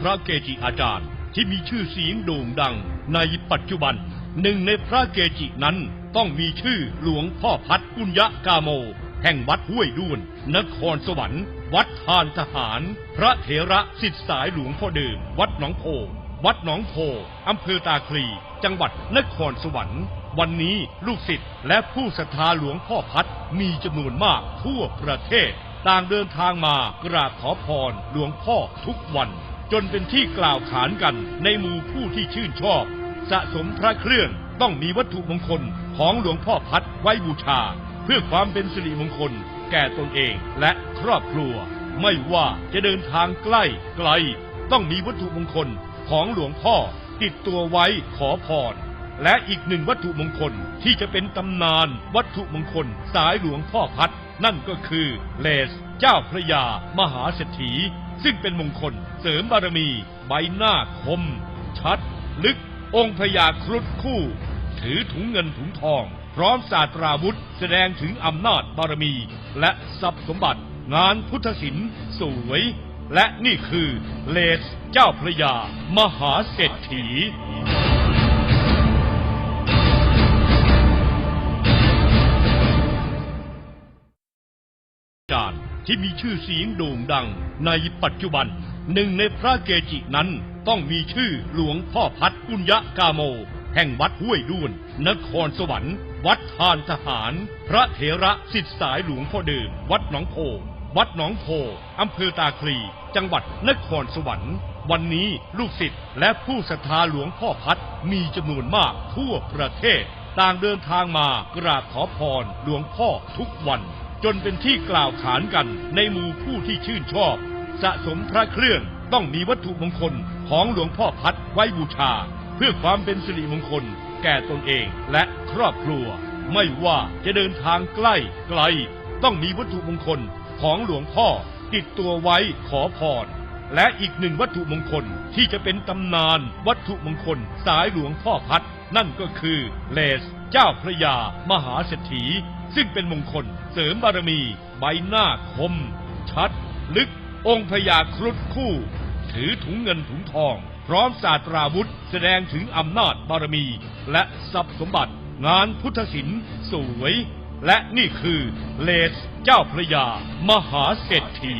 พระเกจิอาจารย์ที่มีชื่อเสียงโด่งดังในปัจจุบัน หนึ่งในพระเกจินั้นต้องมีชื่อหลวงพ่อพัดปุญญกาโม แห่งวัดห้วยด้วน นครสวรรค์ วัดทานทหาร พระเถระสิทธิสายหลวงพ่อเดิม วัดหนองโพ วัดหนองโพอำเภอตาคลี จังหวัดนครสวรรค์ วันนี้ลูกศิษย์และผู้ศรัทธาหลวงพ่อพัดมีจำนวนมากทั่วประเทศ ต่างเดินทางมากราบขอพรหลวงพ่อทุกวัน จนเป็นที่กล่าวขานกันในหมู่ผู้ที่ชื่นชอบ สะสมพระเครื่องต้องมีวัตถุมงคลของหลวงพ่อพัดไว้บูชา เพื่อความเป็นสิริมงคล แก่ตนเองและครอบครัว ไม่ว่าจะเดินทางใกล้ไกล ต้องมีวัตถุมงคลของหลวงพ่อติดตัวไว้ขอพรและอีกหนึ่งวัตถุมงคลที่จะเป็นตำนานวัตถุมงคลสายหลวงพ่อพัด นั่นก็คือเลสเจ้าพระยามหาเศรษฐี ซึ่งเป็นมงคลเสริมบารมี ใบหน้าคม ชัด ลึก องค์พญาครุฑคู่ ถือถุงเงินถุงทอง พร้อมศาสตราวุธ แสดงถึงอำนาจบารมี และทรัพย์สมบัติ งานพุทธศิลป์สวย และนี่คือเลสเจ้าพระยา มหาเศรษฐีจารย์ ที่มีชื่อเสียงโด่งดังในปัจจุบัน หนึ่งในพระเกจินั้นต้องมีชื่อหลวงพ่อพัดปุญญกาโม แห่งวัดห้วยด้วน นครสวรรค์ วัดทานทหาร พระเถระสิทธิสายหลวงพ่อเดิม วัดหนองโพวัดหนองโพอำเภอตาคลี จังหวัดนครสวรรค์ วันนี้ลูกศิษย์และผู้ศรัทธาหลวงพ่อพัดมีจำนวนมากทั่วประเทศ ต่างเดินทางมากราบขอพรหลวงพ่อทุกวัน จนเป็นที่กล่าวขานกันในหมู่ผู้ที่ชื่นชอบ สะสมพระเครื่องต้องมีวัตถุมงคลของหลวงพ่อพัดไว้บูชา เพื่อความเป็นสิริมงคล แก่ตนเองและครอบครัว ไม่ว่าจะเดินทางใกล้ไกล ต้องมีวัตถุมงคลของหลวงพ่อติดตัวไว้ขอพรและอีกหนึ่งวัตถุมงคลที่จะเป็นตำนานวัตถุมงคลสายหลวงพ่อพัด นั่นก็คือเลส เจ้าพระยามหาเศรษฐี ซึ่งเป็นมงคล เสริมบารมี ใบหน้าคม ชัด ลึก องค์พญาครุฑคู่ ถือถุงเงินถุงทอง พร้อมศาสตราวุธ แสดงถึงอำนาจบารมี และทรัพย์สมบัติ งานพุทธศิลป์สวย และนี่คือเลสเจ้าพระยา มหาเศรษฐี